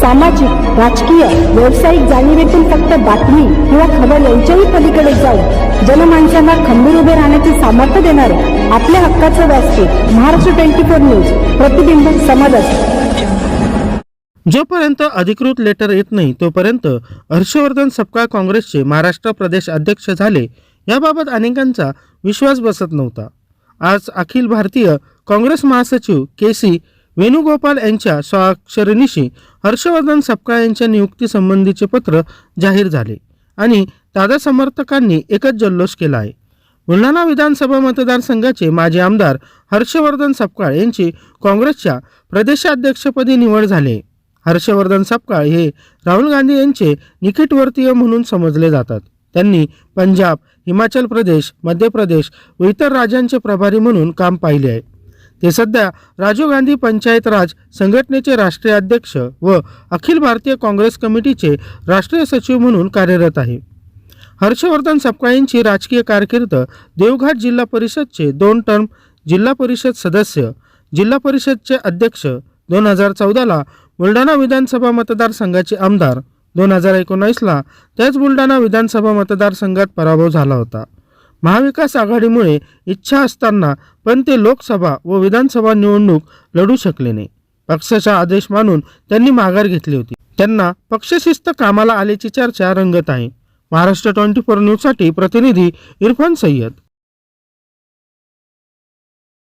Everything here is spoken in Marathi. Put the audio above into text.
सामाजिक राजकीय व्यावसायिक जाणीवेतून फक्त बातमी किंवा खबर यांच्याही पलीकडे जाऊन जनमानसांना खंबीर उभे राहण्याचे सामर्थ्य देणारे आपल्या हक्काचं व्यासपीठ महाराष्ट्र ट्वेंटी फोर न्यूज प्रतिबिंब समाजाचे. जोपर्यंत अधिकृत लेटर येत नाही तोपर्यंत हर्षवर्धन सपकाळ काँग्रेसचे महाराष्ट्र प्रदेश अध्यक्ष झाले याबाबत अनेकांचा विश्वास बसत नव्हता. आज अखिल भारतीय काँग्रेस महासचिव के सी वेणुगोपाल यांच्या स्वाक्षरणीशी हर्षवर्धन सपकाळ यांच्या नियुक्तीसंबंधीचे पत्र जाहीर झाले आणि दादा समर्थकांनी एकच जल्लोष केला आहे. बुलढाणा विधानसभा मतदारसंघाचे माजी आमदार हर्षवर्धन सपकाळ यांची काँग्रेसच्या प्रदेशाध्यक्षपदी निवड झाली हर्षवर्धन सपकाळ हे राहुल गांधी यांचे निकटवर्तीय म्हणून समजले जातात. त्यांनी पंजाब हिमाचल प्रदेश मध्य प्रदेश व इतर राज्यांचे प्रभारी म्हणून काम पाहिले आहे. ते सध्या राजीव गांधी पंचायत राज संघटनेचे राष्ट्रीय अध्यक्ष व अखिल भारतीय काँग्रेस कमिटीचे राष्ट्रीय सचिव म्हणून कार्यरत आहे. हर्षवर्धन सपकाळींची राजकीय कारकीर्द देवघाट जिल्हा परिषदचे दोन टर्म जिल्हा परिषद सदस्य जिल्हा परिषदचे अध्यक्ष दोन हजार चौदाला बुलढाणा विधानसभा मतदारसंघाचे आमदार दोन हजार एकोणावीसला त्याच बुलढाणा विधानसभा मतदारसंघात पराभव झाला होता. महाविकास आघाडीमुळे इच्छा असताना पण ते लोकसभा व विधानसभा निवडणूक लढू शकले नाही. पक्षाचा आदेश मानून त्यांनी माघार घेतली होती. त्यांना पक्षशिस्त कामाला आल्याची चर्चा रंगत आहे. महाराष्ट्र ट्वेंटी फोर न्यूजसाठी प्रतिनिधी इरफान सय्यद.